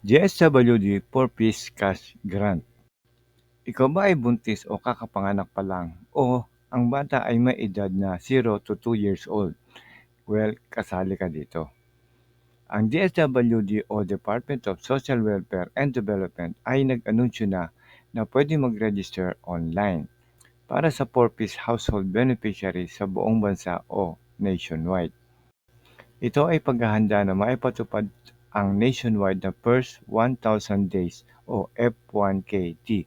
GSWD for Peace Cash Grant. Ikaw ba ay buntis o kakapanganak pa lang o ang bata ay may edad na 0 to 2 years old? Well, kasali ka dito. Ang DSWD o Department of Social Welfare and Development ay nag-anunsyo na na pwede mag-register online para sa 4-piece household beneficiaries sa buong bansa o nationwide. Ito ay paghahanda na maipatupad ang nationwide na first 1,000 days o F1KT.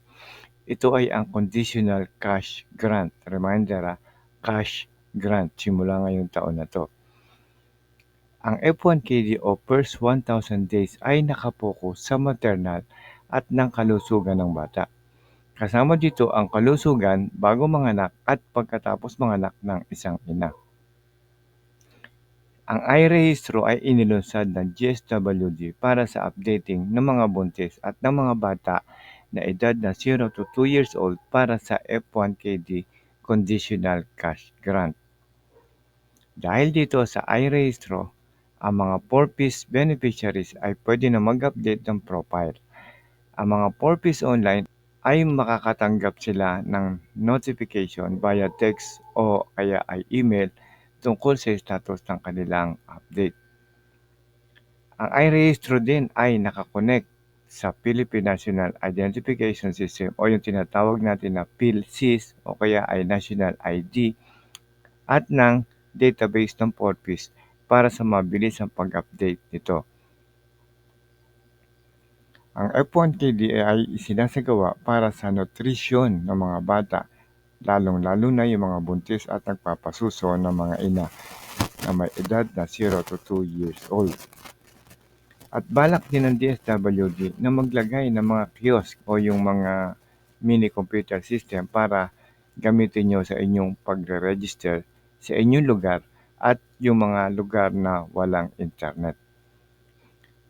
Ito ay ang conditional cash grant. Reminder, ah, cash grant simula ngayong taon na to. Ang F1KD o first 1,000 days ay nakapokus sa maternal at ng kalusugan ng bata. Kasama dito ang kalusugan bago manganak at pagkatapos manganak ng isang ina. Ang iRehistro ay inilunsad ng GSWD para sa updating ng mga buntis at ng mga bata na edad na 0 to 2 years old para sa F1KD Conditional Cash Grant. Dahil dito sa iRehistro, ang mga 4-piece beneficiaries ay pwede na mag-update ng profile. Ang mga 4-piece online ay makakatanggap sila ng notification via text o kaya ay email tungkol sa status ng kanilang update. Ang iRehistro din ay nakakonect sa Philippine National Identification System o yung tinatawag natin na PhilSys o kaya ay National ID at ng database ng Porpis para sa mabilis ang pag-update nito. Ang F1KD ay isinasagawa para sa nutrisyon ng mga bata lalong-lalo na yung mga buntis at nagpapasuso ng mga ina na may edad na 0 to 2 years old. At balak din ng DSWD na maglagay ng mga kiosk o yung mga mini computer system para gamitin nyo sa inyong pagre-register sa inyong lugar at yung mga lugar na walang internet.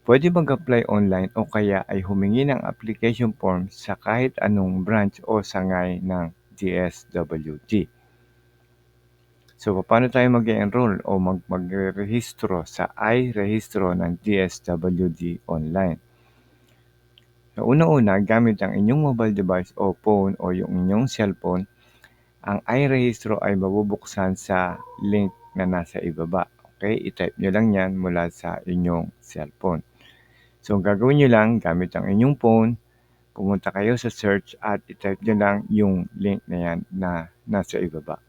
Pwede mag-apply online o kaya ay humingi ng application form sa kahit anong branch o sangay ng DSWD. So, paano tayo mag enroll o mag magre-rehistro sa iRehistro ng DSWD online? So, una-una, gamit ang inyong mobile device o phone o yung inyong cellphone, ang iRehistro ay mabubuksan sa link na nasa ibaba. Okay, i-type nyo lang yan mula sa inyong cellphone. So, gagawin nyo lang, gamit ang inyong phone, pumunta kayo sa search at i-type nyo lang yung link na yan na nasa ibaba.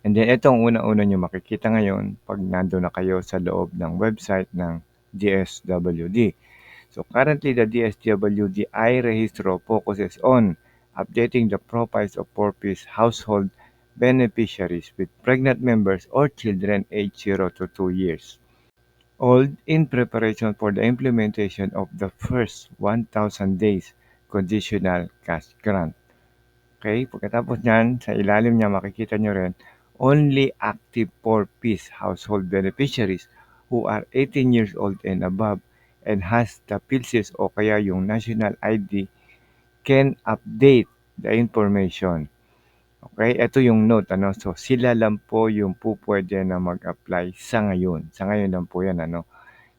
And then ito ang una-una nyo makikita ngayon pag nando na kayo sa loob ng website ng DSWD. So currently the DSWD I-Registro focuses on updating the profiles of four-piece household beneficiaries with pregnant members or children aged 0 to 2 years old in preparation for the implementation of the first 1,000 days conditional cash grant. Okay, pagkatapos niyan, sa ilalim niya makikita nyo rin, only active 4-piece household beneficiaries who are 18 years old and above and has the PhilSys o kaya yung national ID can update the information. Okay, ito yung note, ano, so sila lang po yung po pwede na mag-apply sa ngayon. Sa ngayon lang po yan, ano,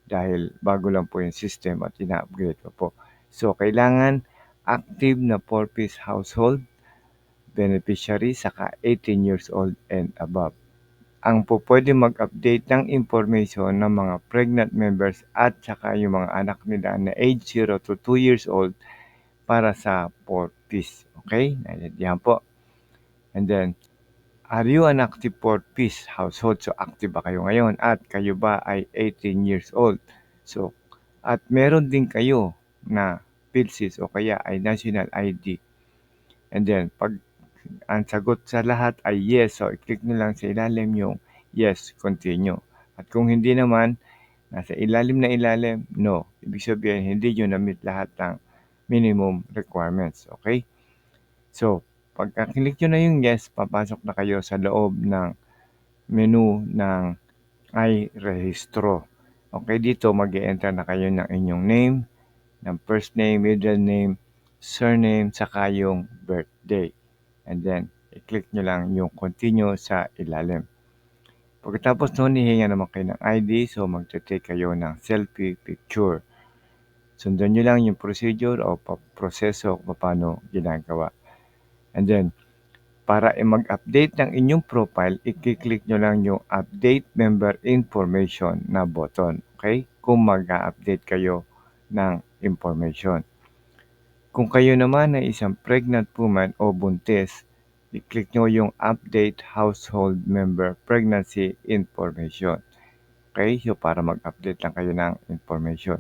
dahil bago lang po yung system at ina-upgrade pa po. So, kailangan active na 4-piece household beneficiary saka 18 years old and above. Ang po pwede mag-update ng information ng mga pregnant members at saka yung mga anak nila na age 0 to 2 years old para sa 4-piece. Okay? Naintindihan po. And then, are you an active fourth piece household? So, active ba kayo ngayon? At kayo ba ay 18 years old? So, at meron din kayo na PhilSys o kaya ay national ID. And then, pag ang sagot sa lahat ay yes, so i-click nyo lang sa ilalim yung yes, continue. At kung hindi naman, nasa ilalim na ilalim, no. Ibig sabihin, hindi nyo na-meet lahat ng minimum requirements. Okay? So, Pagka-click nyo na yung yes, papasok na kayo sa loob ng menu ng iRehistro. Okay, dito mag enter na kayo ng inyong name, ng first name, middle name, surname, saka yung birthday. And then, i-click nyo lang yung continue sa ilalim. Pagkatapos nun, hihinga naman kayo ng ID, so magte-take kayo ng selfie picture. sundan nyo lang yung procedure o proseso kung paano ginagawa. And then, para i mag-update ng inyong profile, i-click nyo lang yung update member information na button. Okay? Kung mag-update kayo ng information. Kung kayo naman ay isang pregnant woman o buntis, i-click nyo yung update household member pregnancy information. Okay? So, para mag-update lang kayo ng information.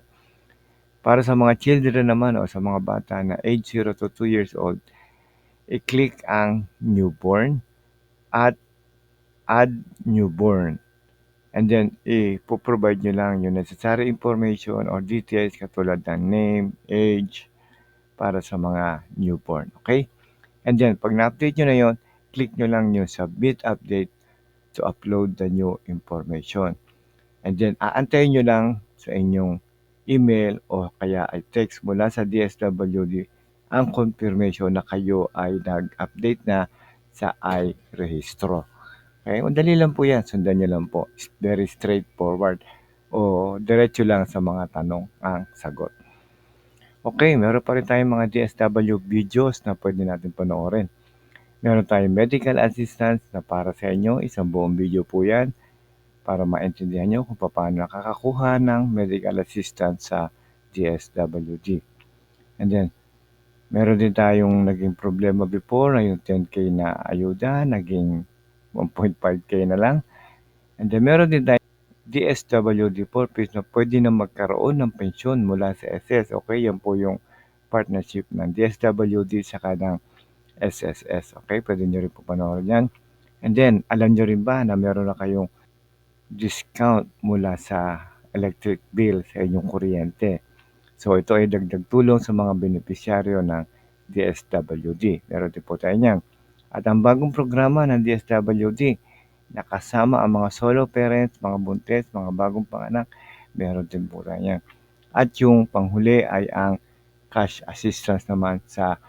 Para sa mga children naman o sa mga bata na age 0 to 2 years old, i-click ang newborn at add newborn. And then, i-provide nyo lang yung necessary information or details katulad ng name, age, para sa mga newborn. Okay? And then, pag na-update nyo na yon, click nyo lang yung submit update to upload the new information. And then, aantayin nyo lang sa inyong email o kaya ay text mula sa DSWD ang confirmation na kayo ay nag-update na sa iRehistro. Okay, madali lang po yan. Sundan nyo lang po. It's very straightforward. O diretso lang sa mga tanong ang sagot. Okay, meron pa rin tayong mga DSW videos na pwede natin panoorin. Meron tayong medical assistance na para sa inyo. Isang buong video po yan para maintindihan nyo kung paano nakakakuha ng medical assistance sa DSWD. And then, meron din tayong naging problema before na yung 10K na ayuda, naging 1.5K na lang. And then, meron din tayong DSWD purpose na pwede na magkaroon ng pensyon mula sa SS. Okay, yan po yung partnership ng DSWD sa ng SSS. Okay, pwede nyo rin po panoorin yan. And then, alam nyo rin ba na meron na kayong discount mula sa electric bill sa inyong kuryente. So, ito ay dagdag tulong sa mga benepisyaryo ng DSWD. Meron din po tayo niyan. At ang bagong programa ng DSWD, nakasama ang mga solo parents, mga buntis, mga bagong panganak, meron din po tayo niyan. At yung panghuli ay ang cash assistance naman sa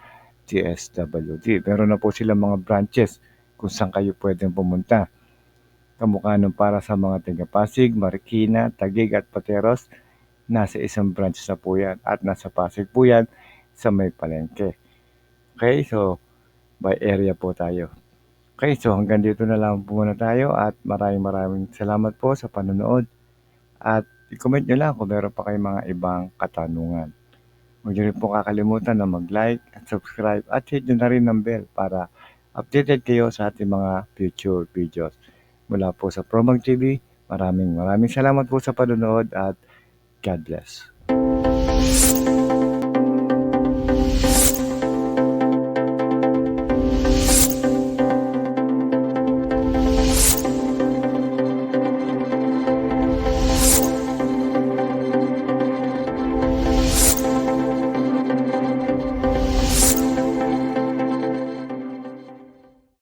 DSWD. Meron na po silang mga branches kung saan kayo pwedeng pumunta. Kamukha nung para sa mga taga Pasig, Marikina, Taguig at Pateros, nasa isang branch na po yan. At nasa Pasig po yan sa may palengke. Okay, so by area po tayo. Okay, so hanggang dito na lang po muna tayo at maraming maraming salamat po sa panonood. At i-comment nyo lang kung meron pa kayong mga ibang katanungan. Huwag nyo rin po kakalimutan na mag-like at subscribe at hit nyo na rin ng bell para updated kayo sa ating mga future videos. Mula po sa Promag TV, maraming maraming salamat po sa panonood at God bless.